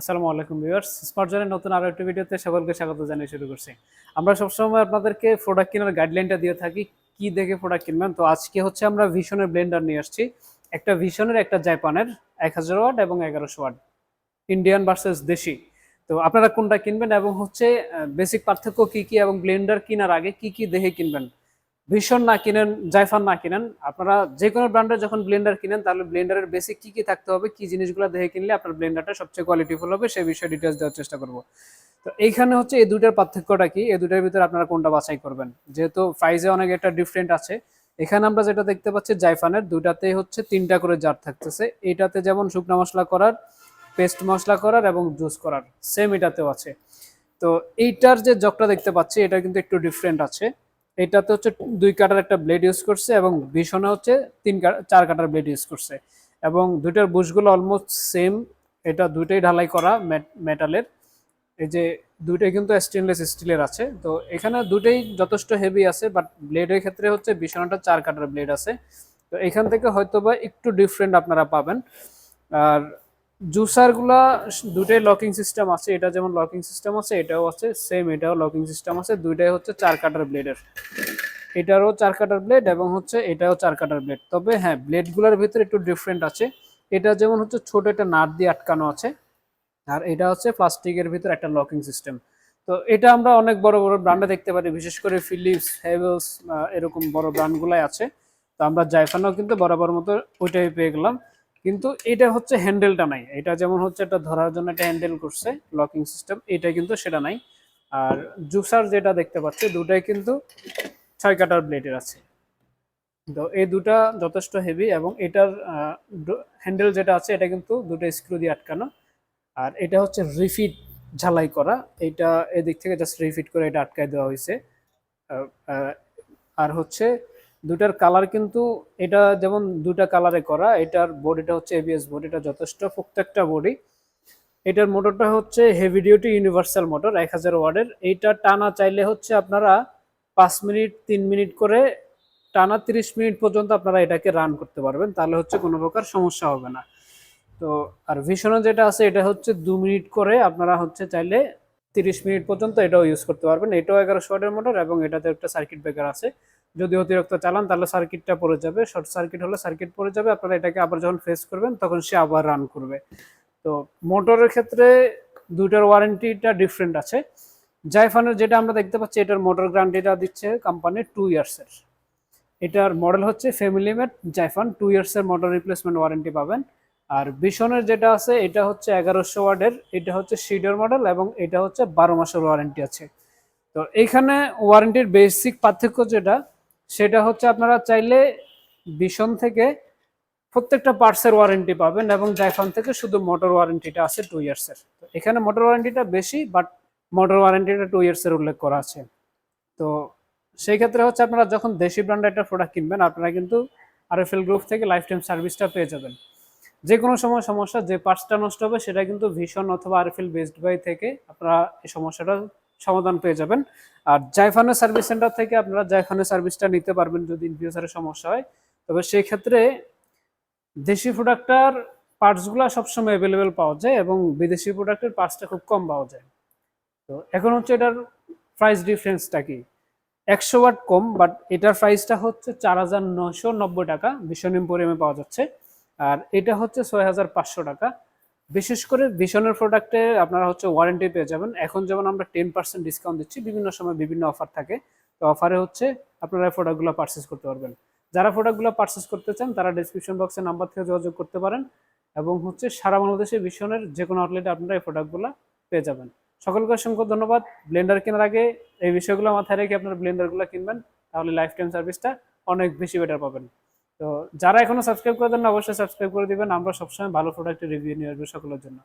আসসালামু আলাইকুম viewers. Smart জোনের নতুন আরও একটি ভিডিওতে সকলকে স্বাগত জানিয়ে শুরু করছি। আমরা সবসময় আপনাদেরকে প্রোডাক্ট কেনার গাইডলাইনটা দিয়ে থাকি, কি দেখে প্রোডাক্ট কিনবেন। তো আজকে হচ্ছে আমরা ভিশনের ব্লেন্ডার নিয়ে আসছি। একটা ভিশনের একটা জাপানের এক হাজার ওয়াট এবং এগারোশো ওয়াট। ইন্ডিয়ান ভার্সেস দেশি। তো আপনারা কোনটা কিনবেন এবং হচ্ছে বেসিক পার্থক্য কি কি এবং ব্লেন্ডার কেনার আগে কি কি দেখে কিনবেন। ভীষণ না কিনেন জাইফান না কিনেন। আপনারা যে কোনো ব্র্যান্ডের যখন ব্লেন্ডার কিনেন, তাহলে ব্লেন্ডারের বেসিক কি কি থাকতে হবে, কি জিনিসগুলো দেখে কিনলে আপনার ব্লেন্ডারটা সবচেয়ে কোয়ালিটিফুল হবে, সেই বিষয়ে ডিটেলস দেওয়ার চেষ্টা করব। তো এইখানে হচ্ছে এই দুটার পার্থক্যটা কি? এই দুটার ভিতরে আপনারা কোনটা বাছাই করবেন? যেহেতু প্রাইসে অনেক একটা ডিফারেন্ট আছে। এখানে আমরা যেটা দেখতে পাচ্ছি জাইফানের দুটাতে হচ্ছে তিনটা করে জার থাকতেছে। এটাতে যেমন শুকনো মশলা করার পেস্ট মশলা করার এবং জুস করার সেম এটাতেও আছে। তো এইটার যে জগটা দেখতে পাচ্ছি, এটা কিন্তু একটু ডিফারেন্ট আছে। এটাতে হচ্ছে দুই কাটার একটা ব্লেড ইউজ করছে এবং ভীষণে হচ্ছে তিন চার কাটার ব্লেড ইউজ করছে। এবং দুইটার বুশগুলো অলমোস্ট সেম এটা দুইটাই ঢালাই করা মেটালের এই যে দুইটাই কিন্তু স্টেনলেস স্টিলের আছে। তো এখানে দুটোই যথেষ্ট হেভি আছে বাট ব্লেডের ক্ষেত্রে হচ্ছে ভীষণটা চার কাটার ব্লেড আছে। তো এখান থেকে হয়তোবা একটু ডিফারেন্ট আপনারা পাবেন। আর জুসারগুলা দুটাই লকিং সিস্টেম আছে। এটা যেমন লকিং সিস্টেম আছে, এটাও আছে সেম এটাও লকিং সিস্টেম আছে। দুইটাই হচ্ছে চার কাটার ব্লেডের এটারও চার কাটার ব্লেড এবং হচ্ছে এটাও চার কাটার ব্লেড তবে হ্যাঁ ব্লেডগুলোর ভিতরে একটু ডিফারেন্ট আছে। এটা যেমন হচ্ছে ছোট একটা নাট দিয়ে আটকানো আছে। আর এটা হচ্ছে প্লাস্টিকের ভিতরে একটা লকিং সিস্টেম তো এটা আমরা অনেক বড় বড় ব্র্যান্ডে দেখতে পারি, বিশেষ করে ফিলিপস হেভেলস এরকম বড় ব্র্যান্ডগুলাই আছে। তো আমরা জাইফানও কিন্তু বরাবর মতো ওইটাই পেয়ে গেলাম। কিন্তু এটা হচ্ছে হ্যান্ডেলটা নাই। এটা যেমন হচ্ছে একটা ধরার জন্য একটা হ্যান্ডেল করছে লকিং সিস্টেম এটা কিন্তু সেটা নাই। আর জুসার যেটা দেখতে পাচ্ছি, দুটাই কিন্তু ছয় কাটার ব্লেডের আছে। তো এই দুটা যথেষ্ট হেভি এবং এটার হ্যান্ডেল যেটা আছে, এটা কিন্তু দুটো স্ক্রু দিয়ে আটকানো। আর এটা হচ্ছে রিফিট ঝালাই করা। এটা এদিক থেকে জাস্ট রিফিট করে এটা আটকায় দেওয়া হয়েছে। আর হচ্ছে দুটার কালার কিন্তু এটা যেমন দুটা কালারে করা, এটার বডিটা হচ্ছে এবিএস বডি এটা যথেষ্ট পোক্ত একটা বডি এটার মোটরটা হচ্ছে হেভি ডিউটি ইউনিভার্সাল মোটর এক হাজার ওয়ার্ডের। এইটা টানা চাইলে হচ্ছে আপনারা পাঁচ মিনিট, তিন মিনিট করে টানা তিরিশ মিনিট পর্যন্ত আপনারা এটাকে রান করতে পারবেন, তাহলে হচ্ছে কোনো প্রকার সমস্যা হবে না। তো আর ভীষণ যেটা আছে, এটা হচ্ছে দু মিনিট করে আপনারা হচ্ছে চাইলে তিরিশ মিনিট পর্যন্ত এটাও ইউজ করতে পারবেন। এটাও এগারোশো ওয়াটের মোটর এবং এটাতে একটা সার্কিট ব্রেকার আছে। যদি অতিরিক্ত চালান, তাহলে সার্কিটটা পড়ে যাবে। শর্ট সার্কিট হলে সার্কিট পড়ে যাবে। আপনারা এটাকে আবার যখন ফেস করবেন, তখন সে আবার রান করবে। তো মোটরের ক্ষেত্রে দুইটার ওয়ারেন্টিটা ডিফারেন্ট আছে। জাইফানের যেটা আমরা দেখতে পাচ্ছি, এটার মোটর গ্যারান্টিটা দিচ্ছে কোম্পানি টু ইয়ার্সের এটার মডেল হচ্ছে ফ্যামিলি মেট জাইফান টু ইয়ার্সের মোটর রিপ্লেসমেন্ট ওয়ারেন্টি পাবেন। আর বিশনের যেটা আছে, এটা হচ্ছে এগারোশো ওয়ার্ডের এটা হচ্ছে সিডার মডেল এবং এটা হচ্ছে বারো মাসের ওয়ারেন্টি আছে। তো এইখানে ওয়ারেন্টির বেসিক পার্থক্য যেটা সেটা হচ্ছে আপনারা চাইলে বিশন থেকে প্রত্যেকটা পার্টসের ওয়ারেন্টি পাবেন এবং জাইফান থেকে শুধু মোটর ওয়ারেন্টিটা আছে টু ইয়ার্সের এখানে মোটর ওয়ারেন্টিটা বেশি বাট মোটর ওয়ারেন্টিটা টু ইয়ার্সের উল্লেখ করা আছে। তো সেই ক্ষেত্রে হচ্ছে আপনারা যখন দেশি ব্র্যান্ডের একটা প্রোডাক্ট কিনবেন, আপনারা কিন্তু আর আরএফএল গ্রুপ থেকে লাইফ টাইম সার্ভিসটা পেয়ে যাবেন। যে কোনো সময় সমস্যা, যে পার্টসটা নষ্ট হবে, সেটা কিন্তু ভীষণ অথবা আরএফএল বেস্ট বাই থেকে আপনারা এই সমস্যাটা সমাধান পেয়ে যাবেন। আর জাইফানের সার্ভিস সেন্টার থেকে আপনারা জাইফানের সার্ভিসটা নিতে পারবেন যদি ইন ফিউচারে সমস্যা হয়। তবে সেই ক্ষেত্রে দেশি প্রোডাক্টটার পার্টসগুলো সবসময় অ্যাভেলেবেল পাওয়া যায় এবং বিদেশি প্রোডাক্টের পার্টসটা খুব কম পাওয়া যায়। তো এখন হচ্ছে এটার প্রাইস ডিফারেন্সটা কি? একশো ওয়াট কম বাট এটার প্রাইসটা হচ্ছে চার হাজার নশো নব্বই টাকা, ভীষণ এম্পোরিয়ামে পাওয়া যাচ্ছে। আর এটা হচ্ছে ছয় হাজার পাঁচশো টাকা। বিশেষ করে ভীষণের প্রোডাক্টে আপনারা হচ্ছে ওয়ারেন্টি পেয়ে যাবেন। এখন যেমন আমরা টেন পার্সেন্ট ডিসকাউন্ট দিচ্ছি, বিভিন্ন সময় বিভিন্ন অফার থাকে। তো অফারে হচ্ছে আপনারা প্রোডাক্টগুলো পারচেস করতে পারবেন। যারা প্রোডাক্টগুলো পারচেস করতে চান, তারা ডিসক্রিপশন বক্সের নাম্বার থেকে যোগাযোগ করতে পারেন এবং হচ্ছে সারা বাংলাদেশে ভীষণের যে কোনো আউটলেটে আপনারা এই প্রোডাক্টগুলো পেয়ে যাবেন। সকলকে অসংখ্য ধন্যবাদ। ব্লেন্ডার কেনার আগে এই বিষয়গুলো মাথায় রেখে আপনার ব্লেন্ডারগুলো কিনবেন, তাহলে লাইফ টাইম সার্ভিসটা অনেক বেশি বেটার পাবেন। তো যারা এখনও সাবস্ক্রাইব করে দেন অবশ্যই সাবস্ক্রাইব করে দিবেন। আমরা সবসময় ভালো প্রোডাক্টের রিভিউ নিয়ে আসব সকলের জন্য।